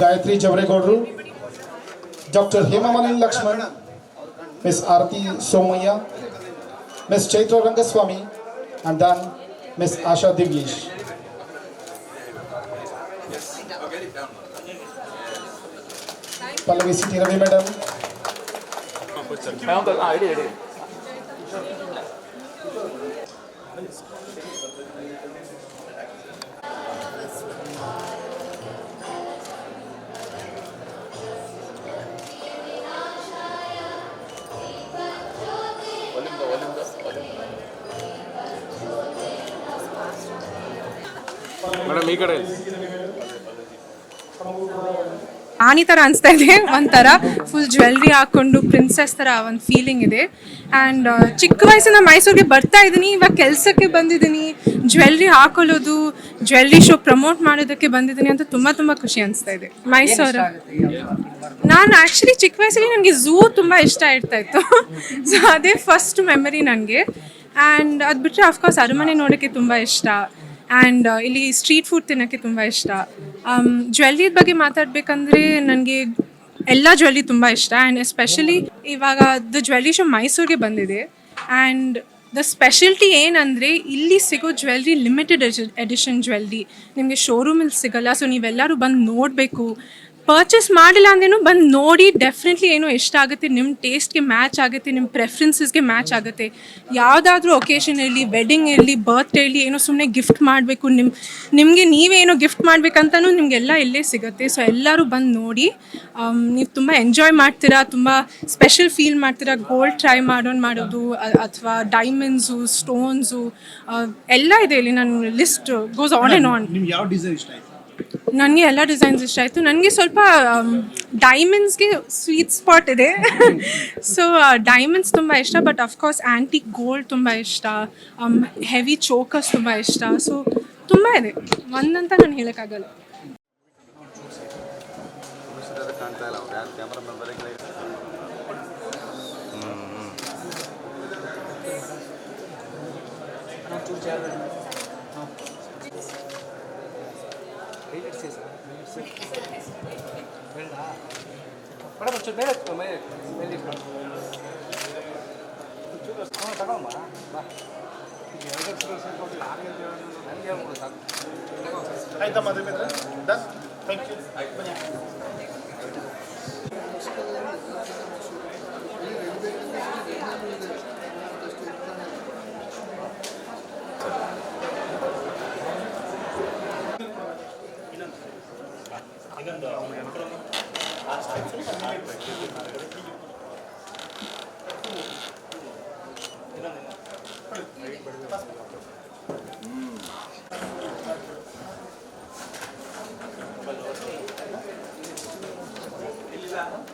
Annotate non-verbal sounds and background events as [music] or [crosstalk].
Gayatri जबरेगौड़ू doctor हेमामणिल Lakshman miss Aarti Somaiah miss Chaitra Rangaswamy and then miss Asha Divyash. Pallavi city Ravi madam. Madam, ಈ ಕಡೆ. ಆನಿ ಥರ ಅನಿಸ್ತಾ ಇದೆ, ಒಂಥರ ಫುಲ್ ಜ್ಯುವೆಲ್ರಿ ಹಾಕೊಂಡು ಪ್ರಿನ್ಸೆಸ್ ಥರ ಒಂದು ಫೀಲಿಂಗ್ ಇದೆ. ಆ್ಯಂಡ್ ಚಿಕ್ಕ ವಯಸ್ಸಿನ ಮೈಸೂರಿಗೆ ಬರ್ತಾ ಇದ್ದೀನಿ, ಇವಾಗ ಕೆಲಸಕ್ಕೆ ಬಂದಿದ್ದೀನಿ. ಜ್ಯುವೆಲ್ರಿ ಹಾಕೊಳ್ಳೋದು ಜ್ಯುವೆಲ್ರಿ ಶೋ ಪ್ರಮೋಟ್ ಮಾಡೋದಕ್ಕೆ ಬಂದಿದ್ದೀನಿ ಅಂತ ತುಂಬ ತುಂಬ ಖುಷಿ ಅನಿಸ್ತಾ ಇದೆ. ಮೈಸೂರು. ನಾನು ಆ್ಯಕ್ಚುಲಿ ಚಿಕ್ಕ ವಯಸ್ಸಲ್ಲಿ ನನಗೆ ಝೂ ತುಂಬ ಇಷ್ಟ ಇರ್ತಾ ಇತ್ತು. [laughs] ಸೊ ಅದೇ ಫಸ್ಟ್ ಮೆಮರಿ ನನಗೆ ಆ್ಯಂಡ್ ಅದು ಬಿಟ್ಟರೆ ಅಫ್ಕೋರ್ಸ್ ಅರಮನೆ ನೋಡೋಕ್ಕೆ ತುಂಬ ಇಷ್ಟ. ಆ್ಯಂಡ್ ಇಲ್ಲಿ ಸ್ಟ್ರೀಟ್ ಫುಡ್ ತಿನ್ನೋಕ್ಕೆ ತುಂಬ ಇಷ್ಟ. ಜ್ಯುವೆಲ್ರಿ ಬಗ್ಗೆ ಮಾತಾಡಬೇಕಂದ್ರೆ ನನಗೆ ಎಲ್ಲ ಜ್ಯುವೆಲ್ರಿ ತುಂಬ ಇಷ್ಟ. ಆ್ಯಂಡ್ ಎಸ್ಪೆಷಲಿ ಇವಾಗ ದ ಜ್ಯುವೆಲ್ರಿ ಶೋ ಮೈಸೂರಿಗೆ ಬಂದಿದೆ. ಆ್ಯಂಡ್ ದ ಸ್ಪೆಷಲ್ಟಿ ಏನಂದರೆ ಇಲ್ಲಿ ಸಿಗೋ ಜ್ಯುವೆಲ್ರಿ ಲಿಮಿಟೆಡ್ ಎಡಿಷನ್ ಜ್ಯುವೆಲ್ರಿ ನಿಮಗೆ ಶೋರೂಮಲ್ಲಿ ಸಿಗಲ್ಲ. ಸೊ ನೀವೆಲ್ಲರೂ ಬಂದು ನೋಡಬೇಕು. ಪರ್ಚೇಸ್ ಮಾಡಿಲ್ಲ ಅಂದೇನು ಬಂದು ನೋಡಿ ಡೆಫಿನೆಟ್ಲಿ ಏನೋ ಇಷ್ಟ ಆಗುತ್ತೆ. ನಿಮ್ಮ ಟೇಸ್ಟ್ಗೆ ಮ್ಯಾಚ್ ಆಗುತ್ತೆ ನಿಮ್ಮ ಪ್ರೆಫರೆನ್ಸಸ್ಗೆ ಮ್ಯಾಚ್ ಆಗುತ್ತೆ. ಯಾವುದಾದ್ರೂ ಒಕೇಶನ್ ಇರಲಿ ವೆಡ್ಡಿಂಗ್ ಇರಲಿ ಬರ್ತ್ಡೇ ಇರಲಿ ಏನೋ ಸುಮ್ಮನೆ ಗಿಫ್ಟ್ ಮಾಡಬೇಕು. ನಿಮ್ಮ ನಿಮಗೆ ನೀವೇನೋ ಗಿಫ್ಟ್ ಮಾಡಬೇಕಂತನೂ ನಿಮಗೆಲ್ಲ ಇಲ್ಲೇ ಸಿಗುತ್ತೆ. ಸೊ ಎಲ್ಲರೂ ಬಂದು ನೋಡಿ ನೀವು ತುಂಬ ಎಂಜಾಯ್ ಮಾಡ್ತೀರಾ ತುಂಬ ಸ್ಪೆಷಲ್ ಫೀಲ್ ಮಾಡ್ತೀರಾ ಗೋಲ್ಡ್ ಟ್ರೈ ಮಾಡೋನ್ ಮಾಡೋದು ಅಥವಾ ಡೈಮಂಡ್ಸು ಸ್ಟೋನ್ಸು ಎಲ್ಲ ಇದೆ ಇಲ್ಲಿ. ನಾನು list goes on and on ಯಾವ ಡಿಸೈನ್ ಇಷ್ಟ ಆಯ್ತು? ನನಗೆ ಎಲ್ಲ ಡಿಸೈನ್ಸ್ ಇಷ್ಟ ಆಯಿತು. ನನಗೆ ಸ್ವಲ್ಪ ಡೈಮಂಡ್ಸ್ಗೆ ಸ್ವೀಟ್ ಸ್ಪಾಟ್ ಇದೆ. ಸೊ ಡೈಮಂಡ್ಸ್ ತುಂಬ ಇಷ್ಟ ಬಟ್ ಅಫ್ಕೋರ್ಸ್ ಆ್ಯಂಟಿಕ್ ಗೋಲ್ಡ್ ತುಂಬ ಇಷ್ಟ. ಹೆವಿ ಚೋಕರ್ಸ್ ತುಂಬ ಇಷ್ಟ. ಸೊ ತುಂಬ ಇದೆ. ಒಂದಂತ ನಾನು ಹೇಳೋಕ್ಕಾಗಲ್ಲ. belirsiz. Belirsiz. ¿Verdad? Por eso, chumel, tomé, belirsiz. 오늘 잠깐만 와. 와. 이게 연습스러운 생각이 나게 되는 안경으로 다. 아이다 맞으면 돼? 난? Thank you. 그냥. 이 랜드에 있는 게 왜냐면 안 간다. 그럼 아, 잘 음. 일리가